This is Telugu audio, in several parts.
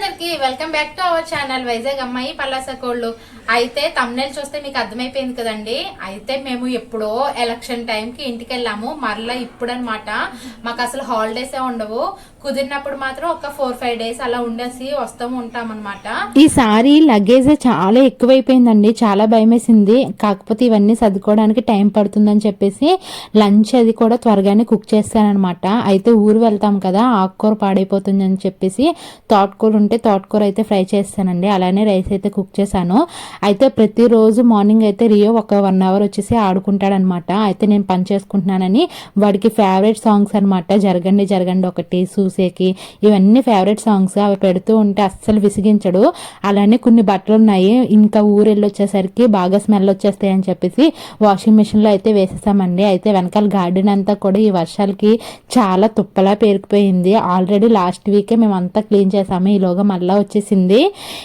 అందరికి welcome back to our channel Vizag అమ్మాయి పల్లాస కోళ్ళు. అయితే తమ్నేల్ చూస్తే మీకు అర్థమైపోయింది కదండి? అయితే మేము ఎప్పుడో ఎలక్షన్ టైంకి ఇంటికి వెళ్ళాము. మరలా ఇప్పుడు అనమాట మాకు అసలు హాలిడేస్ ఉండవు. కుదిరినప్పుడు మాత్రం ఒక ఫోర్ ఫైవ్ డేస్ అలా ఉండేసి వస్తూ ఉంటాం అనమాట ఈసారి లగేజ్ చాలా ఎక్కువైపోయిందండి. చాలా భయమేసింది. కాకపోతే ఇవన్నీ సర్దుకోవడానికి టైం పడుతుందని చెప్పేసి లంచ్ అది కూడా త్వరగానే కుక్ చేస్తానమాట అయితే ఊరు వెళ్తాం కదా ఆకుకూర పాడైపోతుంది అని చెప్పేసి తోటకూర ఉంటే తోటకూర అయితే ఫ్రై చేస్తానండి. అలానే రైస్ అయితే కుక్ చేశాను. అయితే ప్రతిరోజు మార్నింగ్ అయితే రియో ఒక వన్ అవర్ వచ్చేసి ఆడుకుంటాడనమాట అయితే నేను పని చేసుకుంటున్నానని వాడికి ఫేవరెట్ సాంగ్స్ అనమాట జరగండి జరగండి ఒకటి చూసేకి. ఇవన్నీ ఫేవరెట్ సాంగ్స్ అవి పెడుతూ ఉంటే అస్సలు విసిగించడు. అలానే కొన్ని బట్టలు ఉన్నాయి. ఇంకా ఊరు వెళ్ళి వచ్చేసరికి బాగా స్మెల్ వచ్చేస్తాయి అని చెప్పేసి వాషింగ్ మిషన్లో అయితే వేసేసామండి. అయితే వెనకాల గార్డెన్ అంతా కూడా ఈ వర్షాలకి చాలా తుప్పలా పేరుకుపోయింది. ఆల్రెడీ లాస్ట్ వీకే మేమంతా క్లీన్ చేసాము. ఈలోగా మళ్ళీ వచ్చేసింది.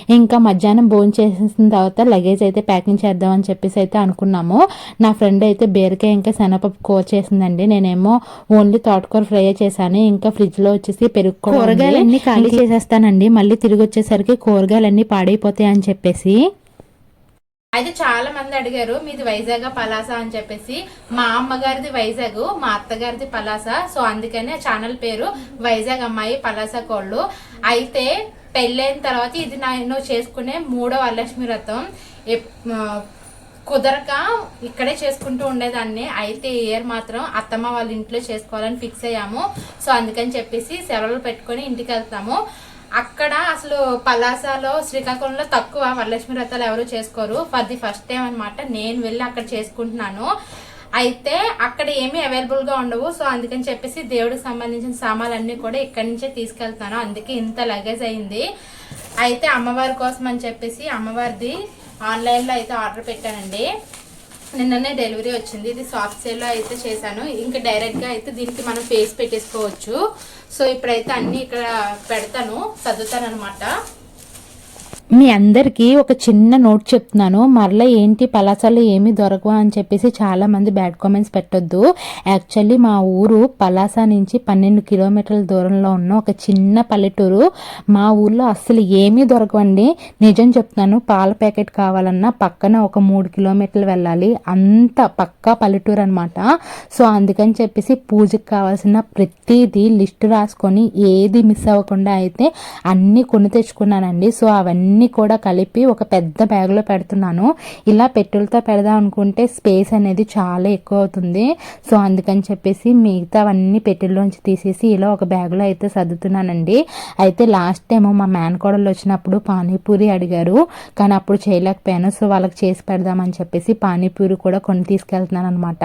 ఇంకా మధ్యాహ్నం భోజనం చేసేసిన తర్వాత లగేజ్ అయితే ప్యాకింగ్ చేద్దామని చెప్పేసి అయితే అనుకున్నాము. నా ఫ్రెండ్ అయితే బీరకాయ ఇంకా శనగపప్పు కూర చేసిందండి. నేనేమో ఓన్లీ తోటకూర ఫ్రై చేశాను. ఇంకా ఫ్రిడ్జ్లో వచ్చేసి వచ్చేసి పెరుగు. కూరగాయలన్నీ ఖాళీ చేసేస్తానండి. మళ్ళీ తిరిగి వచ్చేసరికి కూరగాయలన్నీ పాడైపోతాయి అని చెప్పేసి. అయితే చాలా మంది అడిగారు మీది వైజాగ్ పలాస అని చెప్పేసి. మా అమ్మగారిది వైజాగ్ మా అత్తగారిది పలాస. సో అందుకని ఆ ఛానల్ పేరు వైజాగ్ అమ్మాయి పలాస కోళ్ళు. అయితే పెళ్ళైన తర్వాత ఇది నేను చేసుకునే మూడో వరలక్ష్మి వ్రతం. కుదరక ఇక్కడే చేసుకుంటూ ఉండేదాన్ని. అయితే ఇయర్ మాత్రం అత్తమ్మ వాళ్ళ ఇంట్లో చేసుకోవాలని ఫిక్స్ అయ్యాము. సో అందుకని చెప్పేసి సెలవులు పెట్టుకొని ఇంటికి వెళ్తాము. అక్కడ అసలు పలాసలో శ్రీకాకుళంలో తక్కువ వరలక్ష్మి వ్రతాలు ఎవరు చేసుకోరు. ఫర్ ది ఫస్ట్ టైం అనమాట నేను వెళ్ళి అక్కడ చేసుకుంటున్నాను. అయితే అక్కడ ఏమీ అవైలబుల్గా ఉండవు. సో అందుకని చెప్పేసి దేవుడికి సంబంధించిన సామాన్లన్నీ కూడా ఇక్కడి నుంచే తీసుకెళ్తాను. అందుకే ఇంత లగేజ్ అయింది. అయితే అమ్మవారి కోసం అని చెప్పేసి అమ్మవారిది ఆన్లైన్లో అయితే ఆర్డర్ పెట్టానండి. నిన్ననే డెలివరీ వచ్చింది. ఇది సాఫ్ట్ సేల్లో అయితే చేశాను. ఇంకా డైరెక్ట్గా అయితే దీనికి మనం ఫేస్ పెట్టేసుకోవచ్చు. సో ఇప్పుడైతే అన్నీ ఇక్కడ పెడతాను. చదువుతాను అనమాట మీ అందరికీ ఒక చిన్న నోట్ చెప్తున్నాను. మరలా ఏంటి పలాసలు ఏమీ దొరకవా అని చెప్పేసి చాలా మంది బ్యాడ్ కామెంట్స్ పెట్టొద్దు. యాక్చువల్లీ మా ఊరు పలాస నుంచి పన్నెండు కిలోమీటర్ల దూరంలో ఉన్న ఒక చిన్న పల్లెటూరు. మా ఊర్లో అస్సలు ఏమీ దొరకవండి. నిజం చెప్తున్నాను పాల ప్యాకెట్ కావాలన్నా పక్కన ఒక మూడు కిలోమీటర్లు వెళ్ళాలి. అంత పక్కా పల్లెటూరు అనమాట సో అందుకని చెప్పేసి పూజకి కావాల్సిన ప్రతిదీ లిస్ట్ రాసుకొని ఏది మిస్ అవ్వకుండా అయితే అన్నీ కొని తెచ్చుకున్నానండి. సో అవన్నీ కూడా కలిపి ఒక పెద్ద బ్యాగ్లో పెడుతున్నాను. ఇలా పెట్టులతో పెడదాం అనుకుంటే స్పేస్ అనేది చాలా ఎక్కువ అవుతుంది. సో అందుకని చెప్పేసి మిగతావన్నీ పెట్టెల్లోంచి తీసేసి ఇలా ఒక బ్యాగ్లో అయితే సర్దుతున్నానండి. అయితే లాస్ట్ టైం మా మేనకోడలు వచ్చినప్పుడు పానీపూరి అడిగారు. కానీ అప్పుడు చేయలేకపోయాను. సో వాళ్ళకి చేసి పెడదామని చెప్పేసి పానీపూరి కూడా కొన్ని తీసుకెళ్తున్నాను అనమాట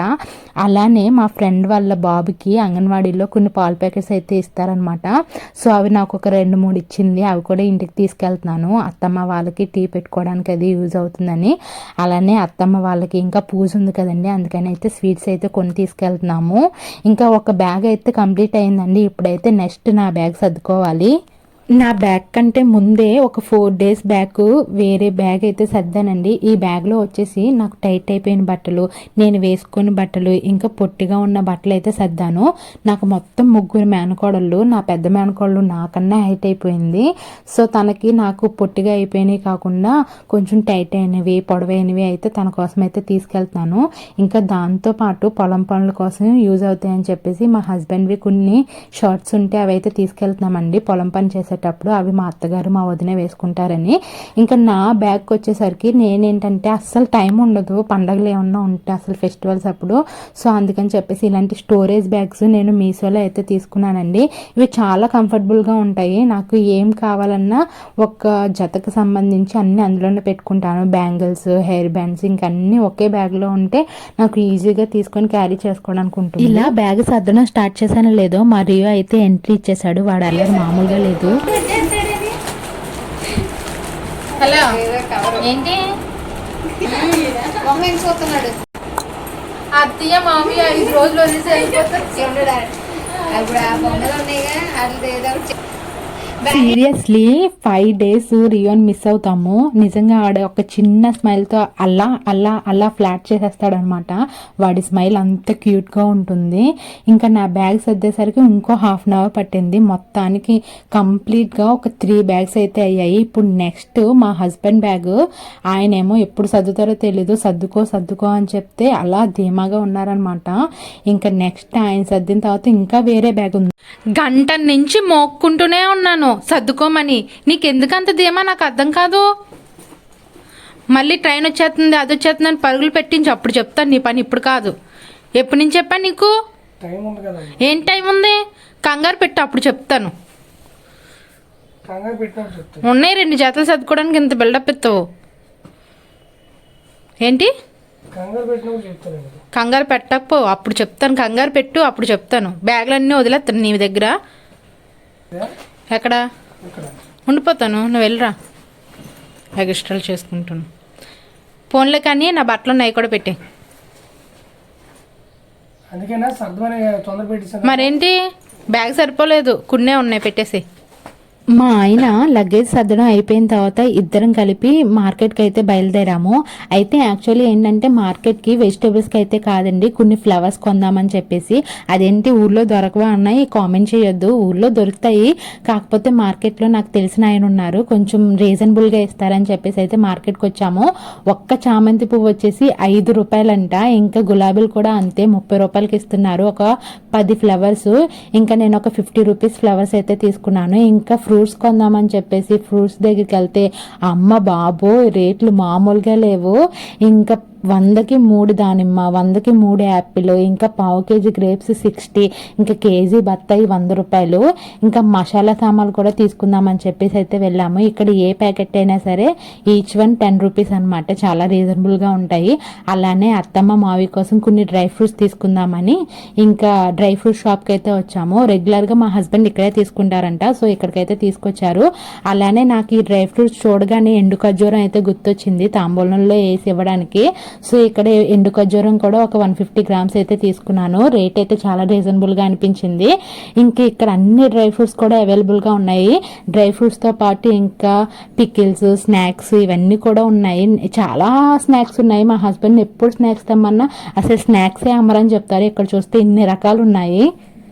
అలానే మా ఫ్రెండ్ వాళ్ళ బాబుకి అంగన్వాడీలో కొన్ని పాల ప్యాకెట్స్ అయితే ఇస్తారనమాట సో అవి నాకు ఒక రెండు మూడు ఇచ్చింది. అవి కూడా ఇంటికి తీసుకెళ్తున్నాను. అత్తమ్మ వాళ్ళకి టీ పెట్టుకోవడానికి అది యూజ్ అవుతుందని. అలానే అత్తమ్మ వాళ్ళకి ఇంకా పూజ ఉంది కదండి అందుకని అయితే స్వీట్స్ అయితే కొన్ని తీసుకెళ్తున్నాము. ఇంకా ఒక బ్యాగ్ అయితే కంప్లీట్ అయిందండి ఇప్పుడైతే నెక్స్ట్ నా బ్యాగ్ సర్దుకోవాలి. నా బ్యాగ్ కంటే ముందే ఒక ఫోర్ డేస్ బ్యాక్ వేరే బ్యాగ్ అయితే సర్దానండి. ఈ బ్యాగ్లో వచ్చేసి నాకు టైట్ అయిపోయిన బట్టలు నేను వేసుకుని బట్టలు ఇంకా పొట్టిగా ఉన్న బట్టలు అయితే సర్దాను. నాకు మొత్తం ముగ్గురు మేనకోడళ్ళు నా పెద్ద మేనకోడలు నాకన్నా హైట్ అయిపోయింది. సో తనకి నాకు పొట్టిగా అయిపోయినవి కాకుండా కొంచెం టైట్ అయినవి పొడవైనవి అయితే తన కోసం అయితే తీసుకెళ్తాను. ఇంకా దాంతో పాటు పొలం పనుల కోసం యూజ్ అవుతాయని చెప్పేసి మా హస్బెండ్వి కొన్ని షర్ట్స్ ఉంటే అవి అయితే తీసుకెళ్తున్నామండి. పొలం పని చేసేటప్పుడు అవి మా అత్తగారు మా వదిన వేసుకుంటారని. ఇంకా నా బ్యాగ్కి వచ్చేసరికి నేనేంటంటే అస్సలు టైం ఉండదు. పండగలు ఏమన్నా ఉంటే అసలు ఫెస్టివల్స్ అప్పుడు. సో అందుకని చెప్పేసి ఇలాంటి స్టోరేజ్ బ్యాగ్స్ నేను మీషోలో అయితే తీసుకున్నానండి. ఇవి చాలా కంఫర్టబుల్గా ఉంటాయి. నాకు ఏం కావాలన్నా ఒక జతకు సంబంధించి అన్ని అందులోనే పెట్టుకుంటాను. బ్యాంగిల్స్ హెయిర్ బ్యాండ్స్ ఇంకా అన్ని ఒకే బ్యాగ్లో ఉంటే నాకు ఈజీగా తీసుకొని క్యారీ చేసుకోవడానికి ఉంటుంది. ఇలా బ్యాగ్ సర్దడం స్టార్ట్ చేశాను లేదో మరియు అయితే ఎంట్రీ ఇచ్చేసాడు వాడు అల్లరి మామూలుగా లేదు. హలో. ఏంటి? బొమ్మ ఎంచుకోతున్నాడు అత్తయ్య మామయ్య ఐదు రోజులు వదిలేసి వెళ్ళిపోతారు చూడు డా- ఇప్పుడు ఆ బొమ్మలు ఉన్నాయిగా అది ఏదో సీరియస్లీ ఫైవ్ డేస్ రియోన్ మిస్ అవుతాము. నిజంగా ఆడ ఒక చిన్న స్మైల్తో అలా అలా అలా ఫ్లాట్ చేసేస్తాడనమాట వాడి స్మైల్ అంత క్యూట్గా ఉంటుంది. ఇంకా నా బ్యాగ్ సర్దేసరికి ఇంకో హాఫ్ అన్ అవర్ పట్టింది. మొత్తానికి కంప్లీట్గా ఒక త్రీ బ్యాగ్స్ అయితే అయ్యాయి. ఇప్పుడు నెక్స్ట్ మా హస్బెండ్ బ్యాగ్ ఆయనేమో ఎప్పుడు సర్దుతారో తెలీదు. సర్దుకో సర్దుకో అని చెప్తే అలా ధీమాగా ఉన్నారనమాట ఇంకా నెక్స్ట్ ఆయన సర్దిన తర్వాత ఇంకా వేరే బ్యాగ్ ఉంది. గంట నుంచి మోక్కుంటూనే ఉన్నాను. సర్దుకోమని. నీకెందుకు అంత ధీమా? నాకు అర్థం కాదు. మళ్ళీ ట్రైన్ వచ్చేస్తుంది అది వచ్చేస్తుంది అని పరుగులు పెట్టించి. అప్పుడు చెప్తాను నీ పని ఇప్పుడు కాదు. ఎప్పటి నుంచి చెప్పాను నీకు? టైం ఉంది కదా. ఏం టైం ఉంది? కంగారు పెట్టు అప్పుడు చెప్తాను. ఉన్నాయి రెండు జతలు సర్దుకోవడానికి ఇంత బిల్డప్ ఇస్తావు. ఏంటి? కంగారు పెట్టకపో అప్పుడు చెప్తాను. కంగారు పెట్టు అప్పుడు చెప్తాను. బ్యాగులన్నీ వదిలేస్తాను నీ దగ్గర. ఎక్కడ? ఉండిపోతాను. నువ్వు వెళ్ళరా? ఎక్స్ట్రాలు చేసుకుంటాను ఫోన్లే కానీ నా బట్టలు ఉన్నాయి కూడా పెట్టే. మరేంటి? బ్యాగ్ సరిపోలేదు. కున్నే ఉన్నాయి పెట్టేసి మా ఆయన లగేజ్ సర్దడం అయిపోయిన తర్వాత ఇద్దరం కలిపి మార్కెట్కి అయితే బయలుదేరాము. అయితే యాక్చువల్లీ ఏంటంటే మార్కెట్కి వెజిటేబుల్స్కి అయితే కాదండి కొన్ని ఫ్లవర్స్ కొందామని చెప్పేసి. అదేంటి ఊర్లో దొరకవా అన్నాయి కామెంట్ చేయొద్దు. ఊర్లో దొరుకుతాయి. కాకపోతే మార్కెట్లో నాకు తెలిసిన ఆయన ఉన్నారు. కొంచెం రీజనబుల్గా ఇస్తారని చెప్పేసి అయితే మార్కెట్కి వచ్చాము. ఒక్క చామంతి పువ్వు వచ్చేసి ఐదు రూపాయలంట. ఇంకా గులాబీలు కూడా అంతే ముప్పై రూపాయలకి ఇస్తున్నారు. ఒక పది ఫ్లవర్స్ ఇంకా నేను ఒక ఫిఫ్టీ రూపీస్ ఫ్లవర్స్ అయితే తీసుకున్నాను. ఇంకా ఫ్రూట్స్ కొందామని చెప్పేసి ఫ్రూట్స్ దగ్గరికి వెళ్తే అమ్మ బాబో రేట్లు మామూలుగా లేవు. ఇంకా వందకి మూడు దానిమ్మ వందకి మూడు యాపిల్ ఇంకా పావు కేజీ గ్రేప్స్ సిక్స్టీ ఇంకా కేజీ బత్తాయి వంద రూపాయలు. ఇంకా మసాలా సామాన్లు కూడా తీసుకుందామని చెప్పేసి అయితే వెళ్ళాము. ఇక్కడ ఏ ప్యాకెట్ అయినా సరే ఈచ్ వన్ టెన్ రూపీస్ అనమాట చాలా రీజనబుల్గా ఉంటాయి. అలానే అత్తమ్మ మావి కోసం కొన్ని డ్రై ఫ్రూట్స్ తీసుకుందామని ఇంకా డ్రై ఫ్రూట్ షాప్కి అయితే వచ్చాము. రెగ్యులర్గా మా హస్బెండ్ ఇక్కడే తీసుకుంటారంట. సో ఇక్కడికైతే తీసుకొచ్చారు. అలానే నాకు ఈ డ్రై ఫ్రూట్స్ చూడగానే ఎండు ఖర్జూరం అయితే గుర్తొచ్చింది తాంబూలంలో వేసి ఇవ్వడానికి. సో ఇక్కడ ఎండు ఖర్జూరం కూడా ఒక వన్ ఫిఫ్టీ గ్రామ్స్ అయితే తీసుకున్నాను. రేట్ అయితే చాలా రీజనబుల్గా అనిపించింది. ఇంకా ఇక్కడ అన్ని డ్రై ఫ్రూట్స్ కూడా అవైలబుల్గా ఉన్నాయి. డ్రై ఫ్రూట్స్తో పాటు ఇంకా పికిల్స్ స్నాక్స్ ఇవన్నీ కూడా ఉన్నాయి. చాలా స్నాక్స్ ఉన్నాయి. మా హస్బెండ్ ఎప్పుడు స్నాక్స్ తెమ్మన్నా అసలు స్నాక్సే అమ్మరని చెప్తారు. ఇక్కడ చూస్తే ఇన్ని రకాలు ఉన్నాయి.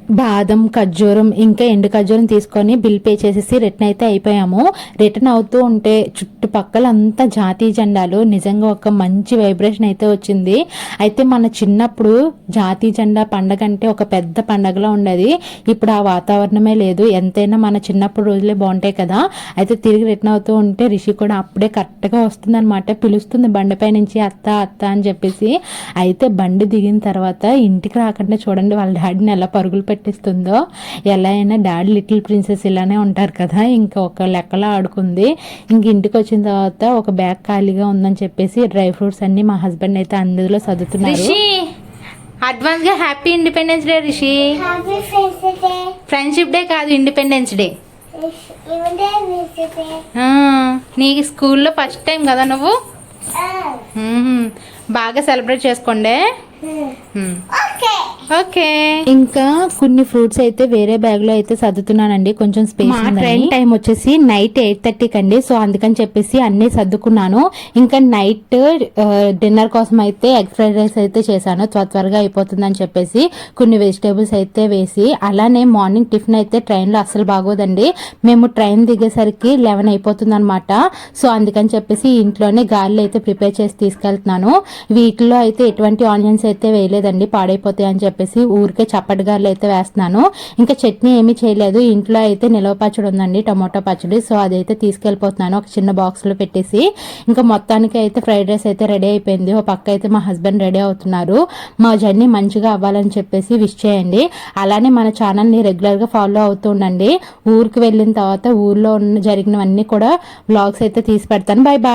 బాదం ఖర్జూరం ఇంకా ఎండు ఖర్జూరం తీసుకొని బిల్ పే చేసేసి రిటర్న్ అయితే అయిపోయాము. రిటర్న్ అవుతూ ఉంటే చుట్టుపక్కల అంతా జాతీయ జెండాలు. నిజంగా ఒక మంచి వైబ్రేషన్ అయితే వచ్చింది. అయితే మన చిన్నప్పుడు జాతీయ జెండా పండగ అంటే ఒక పెద్ద పండగలా ఉండేది. ఇప్పుడు ఆ వాతావరణమే లేదు. ఎంతైనా మన చిన్నప్పుడు రోజులే బాగుంటాయి కదా. అయితే తిరిగి రిటర్న్ అవుతూ ఉంటే రిషి కూడా అప్పుడే కరెక్ట్గా వస్తుందన్నమాట. పిలుస్తుంది బండిపై నుంచి అత్త అత్త అని చెప్పేసి. అయితే బండి దిగిన తర్వాత ఇంటికి రాకుండా చూడండి వాళ్ళ డాడీని ఎలా పరుగులు పెట్టి పెట్టిస్తుందో ఎలా అయినా డాడీ లిటిల్ ప్రిన్సెస్ ఇలానే ఉంటారు కదా ఇంకా ఒక లెక్కలో ఆడుకుంది ఇంక ఇంటికి వచ్చిన తర్వాత ఒక బ్యాగ్ ఖాళీగా ఉందని చెప్పేసి డ్రై ఫ్రూట్స్ అన్ని మా హస్బెండ్ అయితే అందులో రిషి అడ్వాన్స్గా happy Independence Day Rishi Happy Friendship Day. Friendship Day కాదు ఇండిపెండెన్స్ డే. నీకు స్కూల్లో ఫస్ట్ టైం కదా నువ్వు. బాగా సెలబ్రేట్ చేసుకోండి. ఓకే ఇంకా కొన్ని ఫ్రూట్స్ అయితే వేరే బ్యాగ్లో అయితే సర్దుతున్నానండి. కొంచెం స్పేస్ మా ట్రైన్ టైం వచ్చేసి నైట్ ఎయిట్ థర్టీకి అండి. సో అందుకని చెప్పేసి అన్ని సర్దుకున్నాను. ఇంకా నైట్ డిన్నర్ కోసం అయితే ఎగ్ ఫ్రైడ్ రైస్ అయితే చేశాను. త్వర త్వరగా అయిపోతుందని చెప్పేసి కొన్ని వెజిటేబుల్స్ అయితే వేసి అలానే మార్నింగ్ టిఫిన్ అయితే ట్రైన్లో అస్సలు బాగోదండి. మేము ట్రైన్ దిగేసరికి లెవెన్ అయిపోతుంది అనమాట సో అందుకని చెప్పేసి ఇంట్లోనే గారెలు అయితే ప్రిపేర్ చేసి తీసుకెళ్తున్నాను. వీటిలో అయితే ఎటువంటి ఆనియన్స్ అయితే వేయలేదండి పాడైపోతాయి అని చెప్పేసి ఊరికే చప్పటి గారెలు అయితే వేస్తున్నాను. ఇంకా చట్నీ ఏమీ చేయలేదు. ఇంట్లో అయితే నిలవ పచ్చడి ఉందండి టమోటా పచ్చడి. సో అదైతే తీసుకెళ్ళిపోతున్నాను ఒక చిన్న బాక్స్లో పెట్టేసి. ఇంకా మొత్తానికి అయితే ఫ్రైడ్ రైస్ అయితే రెడీ అయిపోయింది. ఒక పక్క అయితే మా హస్బెండ్ రెడీ అవుతున్నారు. మా జర్నీ మంచిగా అవ్వాలని చెప్పేసి విష్ చేయండి. అలానే మన ఛానల్ని రెగ్యులర్గా ఫాలో అవుతూ ఉండండి. ఊరికి వెళ్ళిన తర్వాత ఊర్లో ఉన్న జరిగినవన్నీ కూడా బ్లాగ్స్ అయితే తీసి పెడతాను. Bye bye